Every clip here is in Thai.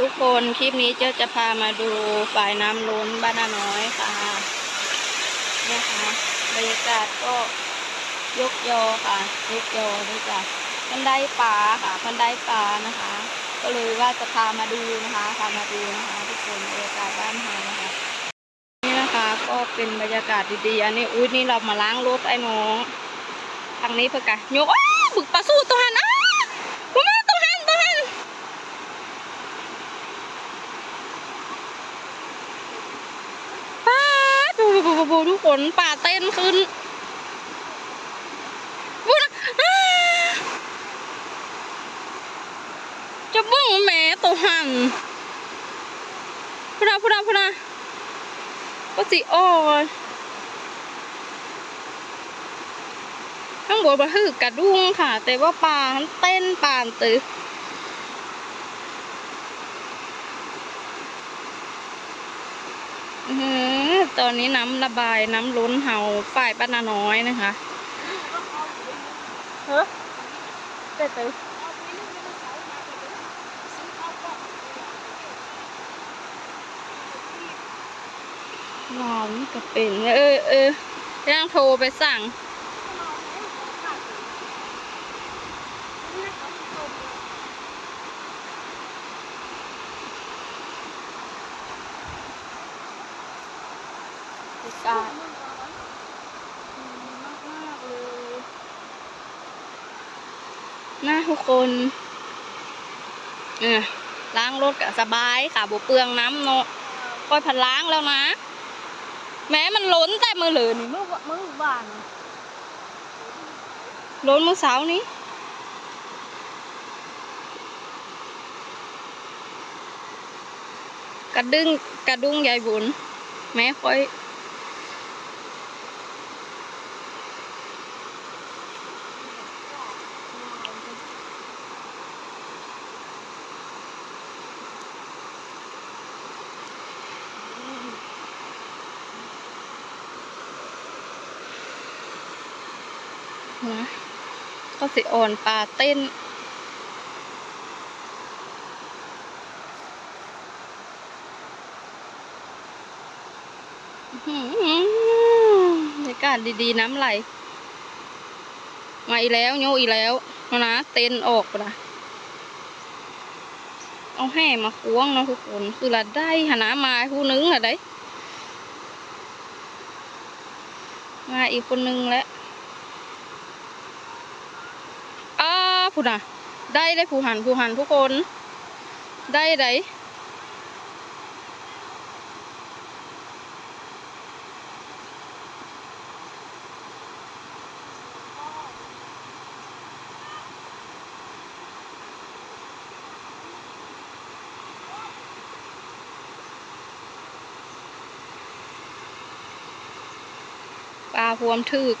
ทุกคนคลิปนี้เจ้าจะพามาดูฝ่ายน้ำล้นบ้านนาน้อยค่ะเนี่ยค่ะบรรยากาศก็ยกยอค่ะ ยกยอด้วยจ้ะบันได้ป่าค่ะบันได้ป่านะคะ ก็เลยว่าจะพามาดูนะคะพามาดูนะคะ ทุกคนบรรยากาศบ้านเฮานะคะ นี่นะคะก็เป็นบรรยากาศดีๆอันนี้อุ้ยนี่เรามาล้างรถไอ้น้องทางนี้เพื่อกะยกอ้บึกปลาสู้ตัวหันอ้าวกูมาตัวหันตัวหัน ป้าด ดูดูดูดูทุกคนป่าเต้นขึ้นบุนะอ้าจะบึ้งแหม่ตัวหันพุดาพุดาพุดาก็สิอ่อนข้างบนมันคือกระดุ้งค่ะ แต่ว่าป่ามันเต้นป่านตืออื้อหือ ตอนนี้น้ำระบายน้ำล้นเห่าฝ่ายป้านาน้อยนะคะเฮ้เต้ตือหอมก็เป็นเออเออย่างโทรไปสั่ง บรรยากาศมากๆเลยน่าทุกคนเออล้างรถก็สบายค่ะบุเปลืองน้ำเนาะก้อยพันล้างแล้วนะ แม้มันล้นแต่มือเหลือนี่มือมือวานล้นเมื่อเช้านี้กระดึงกระดุ้งยายบุญแม่ค่อย นะก็สิอ่อนปลาเต้นอื้อหือบรรยากาศดีๆน้ำไหล มาอีกแล้วโยอีกแล้วนะ เต้นออกนะเอาแห่มาควงนะทุกคนคือละได้หนะมาผู้นึงอะได้มาอีกคนนึงแล้ว อ้า ผู้น่ะ ได้ได้ผู้หันผู้หันทุกคน ได้ได้ปลาพวมทึก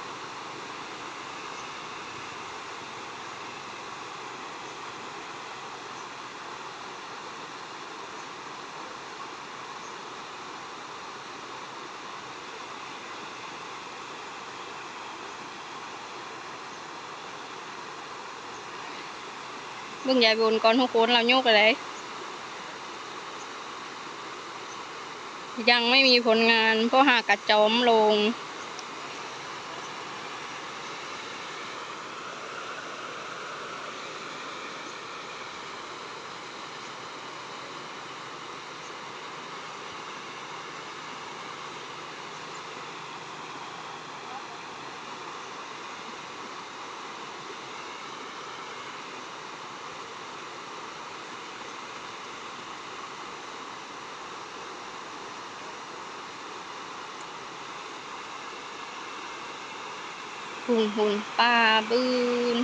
บิ่งยายบนก่อนทุกคนเราโยกอะไรยังไม่มีผลงานเพราะหากกระจอมลง หุ่นหุ่นปลาบืน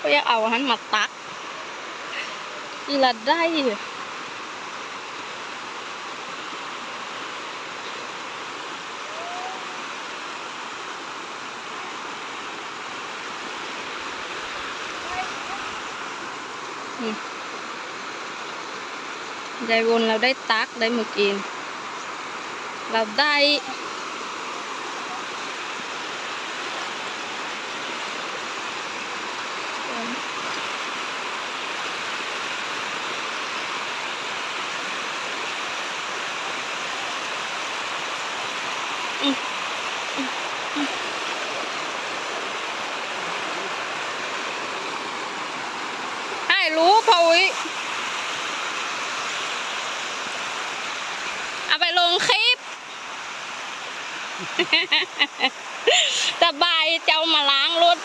ก็อยากเอาหันมาตักอีละได้เหรออืมยายวนเราได้ตักได้มากิน เราได้ น รู้พออุ้ยเอาไปลงคลิป สบายเจ้ามาล้างรถ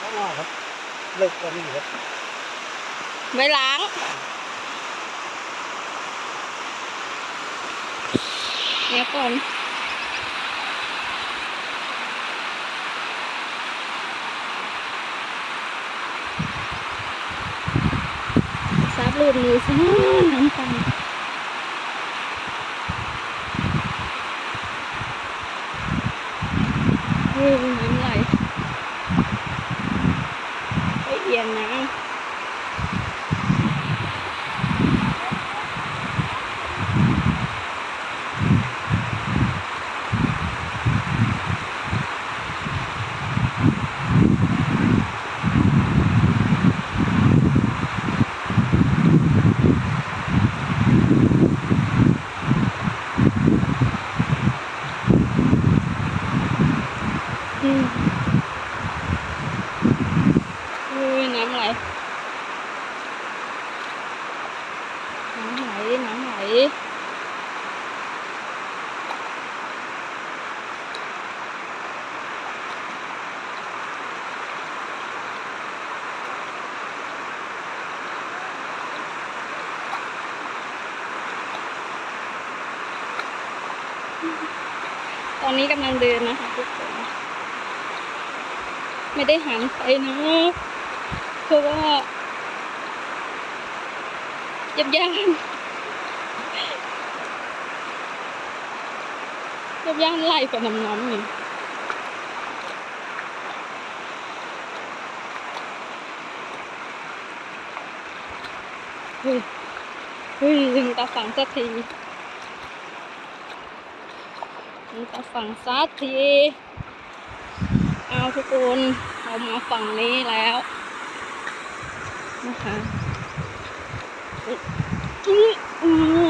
ข้างหน้าครับเลิกกันนี่ครับไม่ล้างเนี่ยก่อนซับรูดมือซิน้ำตาลเฮ้ยน้ำไหลไปเอียนน้ำ อืมอุ้ย น้ำไหล น้ำไหล น้ำไหลตอนนี้กำลังเดินนะคะทุกคน ไม่ได้หันไปนะเพราะว่ายับยั้งยับยั้งไล่ไปน้ำน้ำนี่เฮ้ยเฮ้ยถึงตาฝังสักทีถึงตาฝังสักที เอาทุกคนเรามาฝั่งนี้แล้วนะคะอืออือ